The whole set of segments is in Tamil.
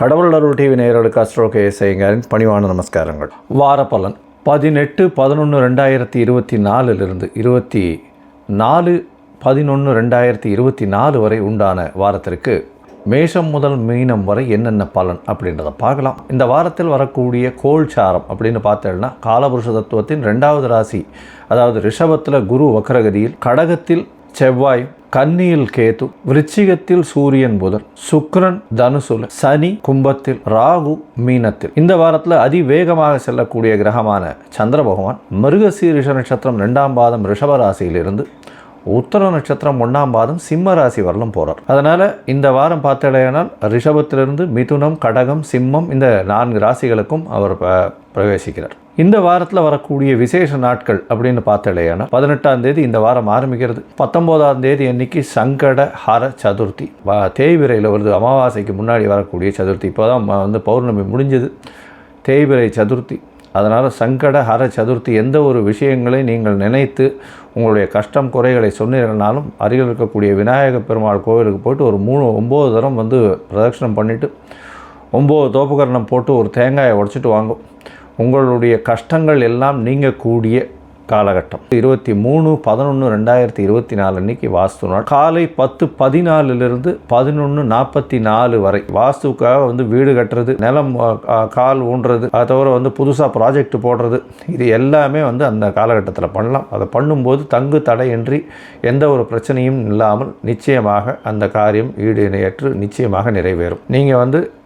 கடவுள் அருள் டிவி நேயர்களுக்கு அஸ்ட்ரோ கேஎஸ்ஐங்காரின் பணிவான நமஸ்காரங்கள். வார பலன். பதினெட்டு பதினொன்று ரெண்டாயிரத்தி இருபத்தி நாலுலேருந்து இருபத்தி நாலு பதினொன்று ரெண்டாயிரத்தி இருபத்தி நாலு வரை உண்டான வாரத்திற்கு மேஷம் முதல் மீனம் வரை என்னென்ன பலன் அப்படின்றத பார்க்கலாம். இந்த வாரத்தில் வரக்கூடிய கோல்சாரம் அப்படின்னு பார்த்தோம்னா காலபுருஷ தத்துவத்தின் ரெண்டாவது ராசி அதாவது ரிஷபத்தில் குரு வக்ரகதியில் கடகத்தில் செவ்வாய் கன்னியில் கேது விருச்சிகத்தில் சூரியன் புதன் சுக்ரன் தனுசுல சனி கும்பத்தில் ராகு மீனத்தில். இந்த வாரத்தில் அதிவேகமாக செல்லக்கூடிய கிரகமான சந்திர பகவான் மிருகசீரிஷ நட்சத்திரம் ரெண்டாம் பாதம் ரிஷபராசியிலிருந்து உத்தர நட்சத்திரம் ஒன்றாம் பாதம் சிம்ம ராசி வரலும் போகிறார் அதனால் இந்த வாரம் பார்த்தடையானால் ரிஷபத்திலிருந்து மிதுனம் கடகம் சிம்மம் இந்த நான்கு ராசிகளுக்கும் அவர் ப- பிரவேசிக்கிறார். இந்த வாரத்தில் வரக்கூடிய விசேஷ நாட்கள் அப்படின்னு பார்த்தடையானால் பதினெட்டாம் தேதி இந்த வாரம் ஆரம்பிக்கிறது. பத்தொம்போதாம் தேதி அன்னைக்கு சங்கட ஹர சதுர்த்தி. தேய்விரையில் தேய்பிரையில் வருது. அமாவாசைக்கு முன்னாடி வரக்கூடிய சதுர்த்தி. இப்போ தான் வந்து பௌர்ணமி முடிஞ்சது. தேய்பிரை சதுர்த்தி. அதனால் சங்கட ஹர சதுர்த்தி எந்த ஒரு விஷயங்களை நீங்கள் நினைத்து உங்களுடைய கஷ்டம் குறைகளை சொன்னீர்கள்னாலும் அருகில் இருக்கக்கூடிய விநாயக பெருமாள் கோவிலுக்கு போய்ட்டு ஒரு மூணு ஒம்பது தரம் வந்து பிரதட்சணம் பண்ணிவிட்டு ஒம்பது தோப்புக்கரணம் போட்டு ஒரு தேங்காயை உடச்சிட்டு வாங்கும். உங்களுடைய கஷ்டங்கள் எல்லாம் நீங்கக்கூடிய காலகட்டம். இருபத்தி மூணு பதினொன்று ரெண்டாயிரத்தி இருபத்தி நாலு அன்னைக்கு வாஸ்து நாள். காலை பத்து பதினாலுலேருந்து பதினொன்று நாற்பத்தி நாலு வரை. வாஸ்துக்காக வந்து வீடு கட்டுறது நிலம் கால் ஊன்றது அதை தவிர வந்து புதுசாக ப்ராஜெக்ட் போடுறது இது எல்லாமே வந்து அந்த காலகட்டத்தில் பண்ணலாம். அதை பண்ணும்போது தங்கு தடையின்றி எந்த ஒரு பிரச்சனையும் இல்லாமல் நிச்சயமாக அந்த காரியம் ஈடு இணையற்று நிச்சயமாக நிறைவேறும். நீங்கள் வந்து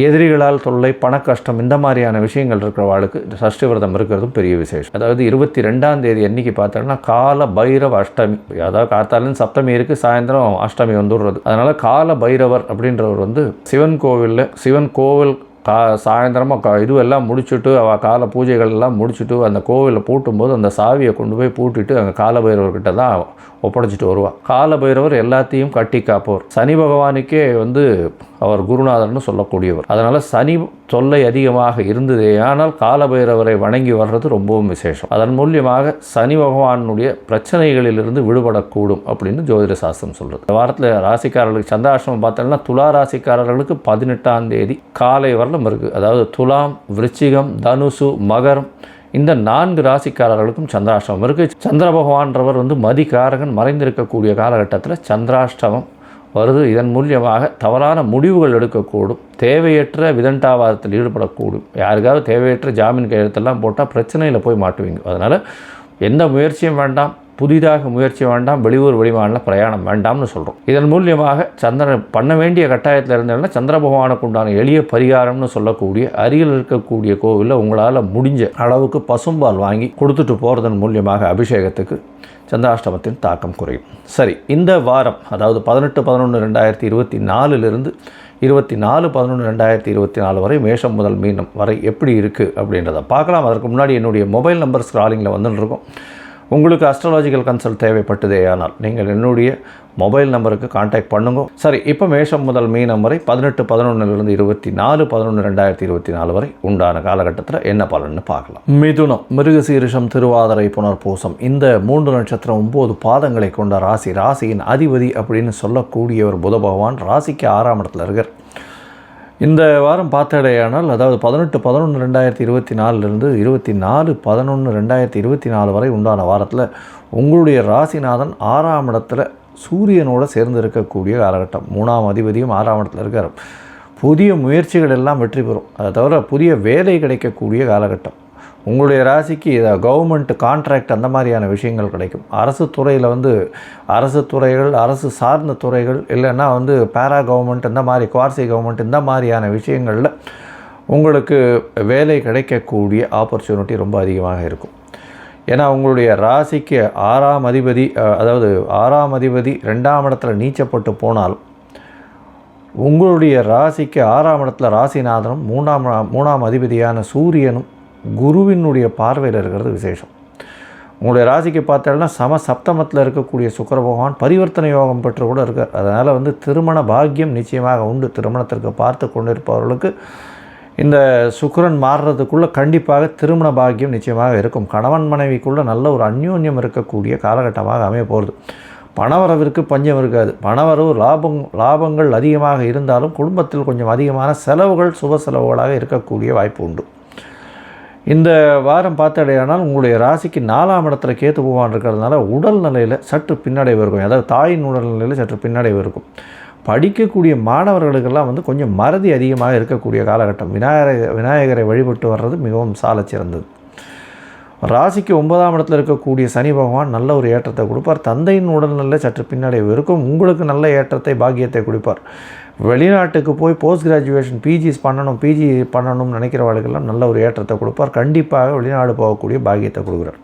எதிரிகளால் தொல்லை பண கஷ்டம் இந்த மாதிரியான விஷயங்கள் இருக்கிறவாளுக்கு இந்த சஷ்டி விரதம் இருக்கிறதும் பெரிய விசேஷம். அதாவது இருபத்தி ரெண்டாம் தேதி அன்னைக்கு பார்த்தோம்னா கால பைரவ அஷ்டமி. அதாவது காத்தாலும் சப்தமி இருக்குது சாயந்தரம் அஷ்டமி வந்துடுறது. அதனால் கால பைரவர் அப்படின்றவர் வந்து சிவன் கோவிலில் சிவன் கோவில் கா சாயந்தரமாக கா இதுவெல்லாம் முடிச்சுட்டு அவள் கால பூஜைகள் எல்லாம் முடிச்சுட்டு அந்த கோவிலில் பூட்டும்போது அந்த சாவியை கொண்டு போய் பூட்டிட்டு அங்கே காலபைரவர்கிட்ட தான் ஒப்படைச்சிட்டு வருவாள் காலபைரவர் எல்லாத்தையும் கட்டி காப்பவர். சனி பகவானுக்கே வந்து அவர் குருநாதர்னு சொல்லக்கூடியவர். அதனால் சனி தொல்லை அதிகமாக இருந்ததே ஆனால் காலபைரவரை வணங்கி வர்றது ரொம்பவும் விசேஷம். அதன் மூலியமாக சனி பகவானுடைய பிரச்சனைகளிலிருந்து விடுபடக்கூடும் அப்படின்னு ஜோதிட சாஸ்திரம் சொல்கிறது இந்த வாரத்தில் ராசிக்காரர்களுக்கு சந்திராஷ்டமம் பார்த்தோம்னா துலா ராசிக்காரர்களுக்கு பதினெட்டாம் தேதி காலை வரலும் இருக்குது அதாவது துலாம் விருச்சிகம் தனுசு மகரம் இந்த நான்கு ராசிக்காரர்களுக்கும் சந்திராஷ்டமம் இருக்குது சந்திர பகவான்றவர் வந்து மதிகாரகன் மறைந்திருக்கக்கூடிய காலகட்டத்தில் சந்திராஷ்டமம் வருது. இதன் மூலியமாக தவறான முடிவுகள் எடுக்கக்கூடும். தேவையற்ற விதண்டாவாதத்தில் ஈடுபடக்கூடும். யாருக்காவது தேவையற்ற ஜாமீன் கையெழுத்தெல்லாம் போட்டால் பிரச்சனையில் போய் மாட்டுவீங்க. அதனால் எந்த முயற்சியும் வேண்டாம். புதிதாக முயற்சி வேண்டாம். வெளியூர் வெளிமாநில பிரயாணம் வேண்டாம்னு சொல்கிறோம் இதன் மூலியமாக சந்திரன் பண்ண வேண்டிய கட்டாயத்தில் இருந்தேன்னா சந்திர பகவானுக்கு உண்டான எளிய பரிகாரம்னு சொல்லக்கூடிய அருகில் இருக்கக்கூடிய கோவிலில் உங்களால் முடிஞ்ச அளவுக்கு பசும்பால் வாங்கி கொடுத்துட்டு போகிறதன் மூலியமாக அபிஷேகத்துக்கு சந்திராஷ்டமத்தின் தாக்கம் குறையும். சரி இந்த வாரம் அதாவது பதினெட்டு பதினொன்று ரெண்டாயிரத்தி இருபத்தி நாலுலேருந்து இருபத்தி நாலு பதினொன்று ரெண்டாயிரத்தி இருபத்தி நாலு வரை மேஷம் முதல் மீனம் வரை எப்படி இருக்குது அப்படின்றத பார்க்கலாம். அதற்கு முன்னாடி என்னுடைய மொபைல் நம்பர் ஸ்க்ராலிங்கில் வந்துட்டு இருக்கும் உங்களுக்கு அஸ்ட்ராலாஜிக்கல் கன்சல்ட் தேவைப்பட்டதே ஆனால் நீங்கள் என்னுடைய மொபைல் நம்பருக்கு காண்டாக்ட் பண்ணுங்க. சரி இப்போ மேஷம் முதல் மீனம் வரை பதினெட்டு பதினொன்றுலேருந்து இருபத்தி நாலு பதினொன்று ரெண்டாயிரத்தி இருபத்தி நாலு வரை உண்டான காலகட்டத்தில் என்ன பலன்னு பார்க்கலாம். மிதுனம் மிருகசீரிஷம் திருவாதிரை புனர்பூசம் இந்த மூன்று நட்சத்திரம் ஒம்பது பாதங்களை கொண்ட ராசி ராசியின் அதிபதி அப்படின்னு சொல்லக்கூடியவர் புத பகவான் ராசிக்கு ஆறாம் இடத்துல இருக்கார். இந்த வாரம் பார்த்தடையானால் அதாவது பதினெட்டு பதினொன்று ரெண்டாயிரத்தி இருபத்தி நாலுலேருந்து இருபத்தி நாலு பதினொன்று ரெண்டாயிரத்தி இருபத்தி நாலு வரை உண்டான வாரத்தில் உங்களுடைய ராசிநாதன் ஆறாம் இடத்துல சூரியனோட சேர்ந்து இருக்கக்கூடிய காலகட்டம். மூணாம் அதிபதியும் ஆறாம் இடத்துல இருக்கார். புதிய முயற்சிகள் எல்லாம் வெற்றி பெறும். அதை தவிர புதிய வேலை கிடைக்கக்கூடிய காலகட்டம். உங்களுடைய ராசிக்கு கவர்மெண்ட் கான்ட்ராக்ட் அந்த மாதிரியான விஷயங்கள் கிடைக்கும். அரசு துறையில் வந்து அரசு துறைகள் அரசு சார்ந்த துறைகள் இல்லைன்னா வந்து பேரா கவர்மெண்ட் இந்த மாதிரி குவார்சி கவர்மெண்ட் இந்த மாதிரியான விஷயங்களில் உங்களுக்கு வேலை கிடைக்கக்கூடிய ஆப்பர்ச்சுனிட்டி ரொம்ப அதிகமாக இருக்கும். ஏன்னா உங்களுடைய ராசிக்கு ஆறாம் அதிபதி அதாவது ஆறாம் அதிபதி ரெண்டாம் இடத்துல நீச்சப்பட்டு போனாலும் உங்களுடைய ராசிக்கு ஆறாம் இடத்துல ராசிநாதனும் மூணாம் மூணாம் அதிபதியான சூரியனும் குருவினுடைய பார்வையில் இருக்கிறது விசேஷம். உங்களுடைய ராசிக்கு பார்த்தோம்னா சம சப்தமத்தில் இருக்கக்கூடிய சுக்கிர பகவான் பரிவர்த்தனை யோகம் பெற்று கூட இருக்கார். அதனால் வந்து திருமண பாக்கியம் நிச்சயமாக உண்டு. திருமணத்திற்கு பார்த்து கொண்டிருப்பவர்களுக்கு இந்த சுக்கரன் மாறுறதுக்குள்ளே கண்டிப்பாக திருமண பாக்கியம் நிச்சயமாக இருக்கும். கணவன் மனைவிக்குள்ளே நல்ல ஒரு அந்யோன்யம் இருக்கக்கூடிய காலகட்டமாக அமைய போகிறது பணவரவிற்கு பஞ்சம் இருக்காது. பணவரவு லாபம் லாபங்கள் அதிகமாக இருந்தாலும் குடும்பத்தில் கொஞ்சம் அதிகமான செலவுகள் சுப செலவுகளாக இருக்கக்கூடிய வாய்ப்பு உண்டு. இந்த வாரம் பார்த்தடையானால் உங்களுடைய ராசிக்கு நாலாம் இடத்துல கேத்து போவான் இருக்கிறதுனால உடல் நிலையில் சற்று பின்னடைவு இருக்கும். அதாவது தாயின் உடல் நிலையில் சற்று பின்னடைவு இருக்கும். படிக்கக்கூடிய மாணவர்களுக்கெல்லாம் வந்து கொஞ்சம் மறதி அதிகமாக இருக்கக்கூடிய காலகட்டம். விநாயகரை விநாயகரை வழிபட்டு வர்றது மிகவும் சாலச் சிறந்தது. ராசிக்கு ஒன்பதாம் இடத்துல இருக்கக்கூடிய சனி பகவான் நல்ல ஒரு ஏற்றத்தை கொடுப்பார். தந்தையின் உடல்நிலை சற்று பின்னடைவு இருக்கும். உங்களுக்கு நல்ல ஏற்றத்தை பாக்கியத்தை கொடுப்பார். வெளிநாட்டுக்கு போய் போஸ்ட் கிராஜுவேஷன் பிஜிஸ் பண்ணணும் பிஜி பண்ணணும்னு நினைக்கிறவர்களுக்கெல்லாம் நல்ல ஒரு ஏற்றத்தை கொடுப்பார். கண்டிப்பாக வெளிநாடு போகக்கூடிய பாக்கியத்தை கொடுக்குறார்.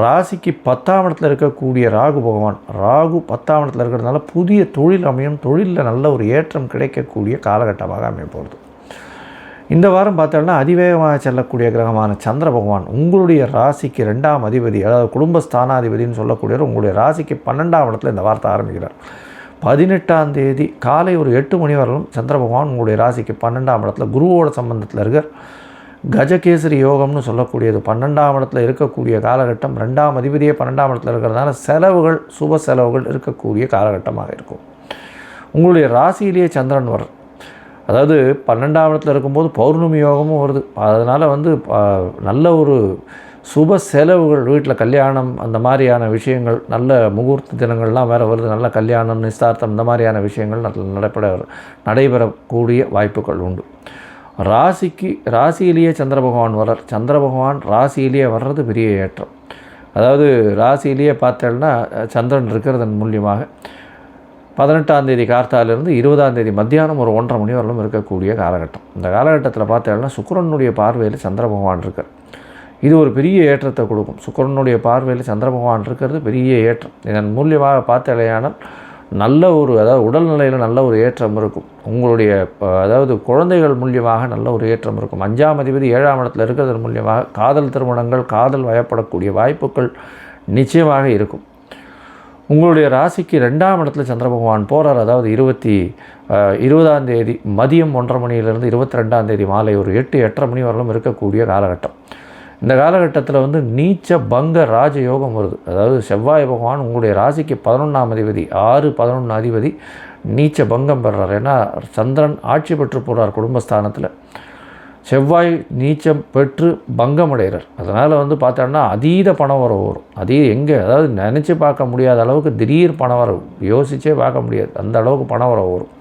ராசிக்கு பத்தாம் இடத்துல இருக்கக்கூடிய ராகு பகவான் ராகு பத்தாம் இடத்துல இருக்கிறதுனால புதிய தொழில் அமையும் தொழிலில் நல்ல ஒரு ஏற்றம் கிடைக்கக்கூடிய காலகட்டமாக அமையப்போகிறது இந்த வாரம் பார்த்தோம்னா அதிவேகமாக செல்லக்கூடிய கிரகமான சந்திர பகவான் உங்களுடைய ராசிக்கு ரெண்டாம் அதிபதி அதாவது குடும்ப ஸ்தானாதிபதினு சொல்லக்கூடியவர் உங்களுடைய ராசிக்கு பன்னெண்டாம் இடத்துல இந்த வார்த்தை ஆரம்பிக்கிறார். பதினெட்டாம் தேதி காலை ஒரு எட்டு மணி வரலும் சந்திர பகவான் உங்களுடைய ராசிக்கு பன்னெண்டாம் இடத்துல குருவோட சம்பந்தத்தில் இருக்கார். கஜகேசரி யோகம்னு சொல்லக்கூடியது பன்னெண்டாம் இடத்துல இருக்கக்கூடிய காலகட்டம் ரெண்டாம் அதிபதியே பன்னெண்டாம் இடத்துல இருக்கிறதுனால செலவுகள் சுப செலவுகள் இருக்கக்கூடிய காலகட்டமாக இருக்கும். உங்களுடைய ராசியிலேயே சந்திரன் வரும் அதாவது பன்னெண்டாம் இடத்துல இருக்கும்போது பௌர்ணமி யோகமும் வருது. அதனால் வந்து நல்ல ஒரு சுப செலவுகள் வீட்டில் கல்யாணம் அந்த மாதிரியான விஷயங்கள் நல்ல முகூர்த்த தினங்கள்லாம் வேறு வருது. நல்ல கல்யாணம் நிஸ்தார்த்தம் இந்த மாதிரியான விஷயங்கள் நடைபெற நடைபெறக்கூடிய வாய்ப்புகள் உண்டு. ராசிக்கு ராசியிலேயே சந்திர பகவான் வர்றார். சந்திர பகவான் ராசியிலேயே வர்றது பெரிய ஏற்றம். அதாவது ராசியிலேயே பார்த்தேன்னா சந்திரன் இருக்கிறதன் மூலியமாக பதினெட்டாம் தேதி கார்த்தாலிருந்து இருபதாம் தேதி மத்தியானம் ஒரு ஒன்றரை மணி வரலும் இருக்கக்கூடிய காலகட்டம். இந்த காலகட்டத்தில் பார்த்தேன்னா சுக்கரனுடைய பார்வையில் சந்திர பகவான் இருக்கார். இது ஒரு பெரிய ஏற்றத்தை கொடுக்கும். சுக்கரனுடைய பார்வையில் சந்திர பகவான் இருக்கிறது பெரிய ஏற்றம். இதன் மூலியமாக பார்த்தலையானால் நல்ல ஒரு அதாவது உடல்நிலையில் நல்ல ஒரு ஏற்றம் இருக்கும். உங்களுடைய அதாவது குழந்தைகள் மூலியமாக நல்ல ஒரு ஏற்றம் இருக்கும். அஞ்சாம் அதிபதி ஏழாம் இடத்துல இருக்கிறதன் மூலியமாக காதல் திருமணங்கள் காதல் வயப்படக்கூடிய வாய்ப்புகள் நிச்சயமாக இருக்கும். உங்களுடைய ராசிக்கு ரெண்டாம் இடத்துல சந்திர பகவான் போகிறார் அதாவது இருபத்தி இருபதாம் தேதி மதியம் ஒன்றரை மணியிலிருந்து இருபத்தி ரெண்டாம் தேதி மாலை ஒரு எட்டு எட்டரை மணி வரலும் இருக்கக்கூடிய காலகட்டம். இந்த காலகட்டத்தில் வந்து நீச்ச பங்க ராஜயோகம் வருது. அதாவது செவ்வாய் பகவான் உங்களுடைய ராசிக்கு பதினொன்றாம் அதிபதி ஆறு பதினொன்று அதிபதி நீச்ச பங்கம் பெறார். ஏன்னா சந்திரன் ஆட்சி பெற்று போகிறார் குடும்பஸ்தானத்தில். செவ்வாய் நீச்சம் பெற்று பங்கம் அடைகிறார் அதனால் வந்து பார்த்தோன்னா அதீத பணம் வரவு வரும். அதீத எங்கே அதாவது நினச்சி பார்க்க முடியாத அளவுக்கு திடீர் பண வரவு யோசித்தே பார்க்க முடியாது. அந்த அளவுக்கு பண வரவு வரும்.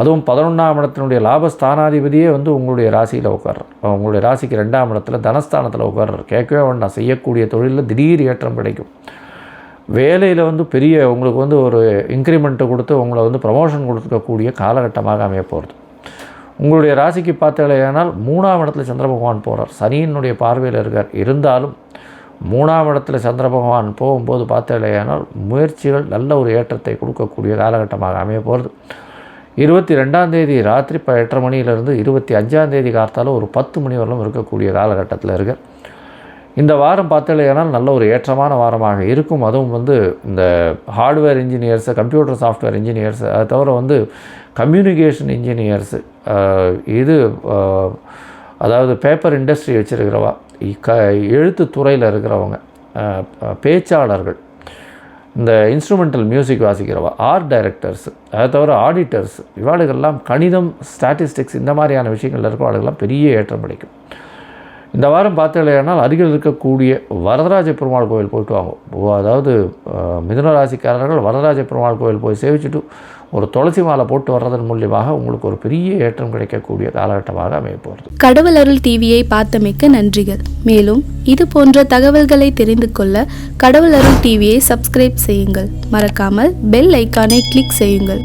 அதுவும் பதினொன்றாம் இடத்தினுடைய லாபஸ்தானாதிபதியே வந்து உங்களுடைய ராசியில் உட்கார்றார். உங்களுடைய ராசிக்கு ரெண்டாம் இடத்துல தனஸ்தானத்தில் உட்கார்றார். கேட்கவே வேண்டாம். செய்யக்கூடிய தொழிலில் திடீர் ஏற்றம் கிடைக்கும். வேலையில் வந்து பெரிய உங்களுக்கு வந்து ஒரு இன்க்ரிமெண்ட்டை கொடுத்து உங்களை வந்து ப்ரமோஷன் கொடுக்கக்கூடிய காலகட்டமாக அமைய போகிறது உங்களுடைய ராசிக்கு பார்த்தாலேயானால் மூணாம் இடத்துல சந்திர பகவான் போகிறார் சனியினுடைய பார்வையில் இருக்கார். இருந்தாலும் மூணாம் இடத்துல சந்திர பகவான் போகும்போது பார்த்தாலேயானால் முயற்சிகள் நல்ல ஒரு ஏற்றத்தை கொடுக்கக்கூடிய காலகட்டமாக அமைய போகிறது இருபத்தி ரெண்டாம் தேதி ராத்திரி இப்போ எட்டரை மணியிலிருந்து இருபத்தி அஞ்சாம் தேதி காத்தாலும் ஒரு பத்து மணி வரலும் இருக்கக்கூடிய காலகட்டத்தில் இருக்க இந்த வாரம் பார்த்தலையானால் நல்ல ஒரு ஏற்றமான வாரமாக இருக்கும். அதுவும் வந்து இந்த hardware engineers computer software engineers அதை தவிர வந்து கம்யூனிகேஷன் இன்ஜினியர்ஸு இது அதாவது பேப்பர் இண்டஸ்ட்ரி வச்சுருக்கிறவா க எழுத்து துறையில் இருக்கிறவங்க பேச்சாளர்கள் இந்த இன்ஸ்ட்ருமெண்டல் மியூசிக் வாசிக்கிறவா ஆர்ட் டைரக்டர்ஸ் அதை தவிர ஆடிட்டர்ஸ் இவாளுகள்லாம் கணிதம் ஸ்டாட்டிஸ்டிக்ஸ் இந்த மாதிரியான விஷயங்கள் இருக்கிறவாளுகெல்லாம் பெரிய ஏற்றம் கிடைக்கும் இந்த வாரம் பார்த்தீங்கன்னா அருகில் இருக்கக்கூடிய வரதராஜ பெருமாள் கோவில் போயிட்டு வாங்க. அதாவது மிதுன ராசிக்காரர்கள் வரதராஜ பெருமாள் கோவில் போய் சேவிச்சுட்டு ஒரு துளசி மாலை போட்டு வர்றதன் மூலியமாக உங்களுக்கு ஒரு பெரிய ஏற்றம் கிடைக்கக்கூடிய காலகட்டமாக அமைய போகிறது. கடவுள் அருள் டிவியை பார்த்தமைக்க நன்றிகள். மேலும் இது போன்ற தகவல்களை தெரிந்து கொள்ள கடவுள் அருள் டிவியை சப்ஸ்கிரைப் செய்யுங்கள். மறக்காமல் பெல் ஐக்கானை கிளிக் செய்யுங்கள்.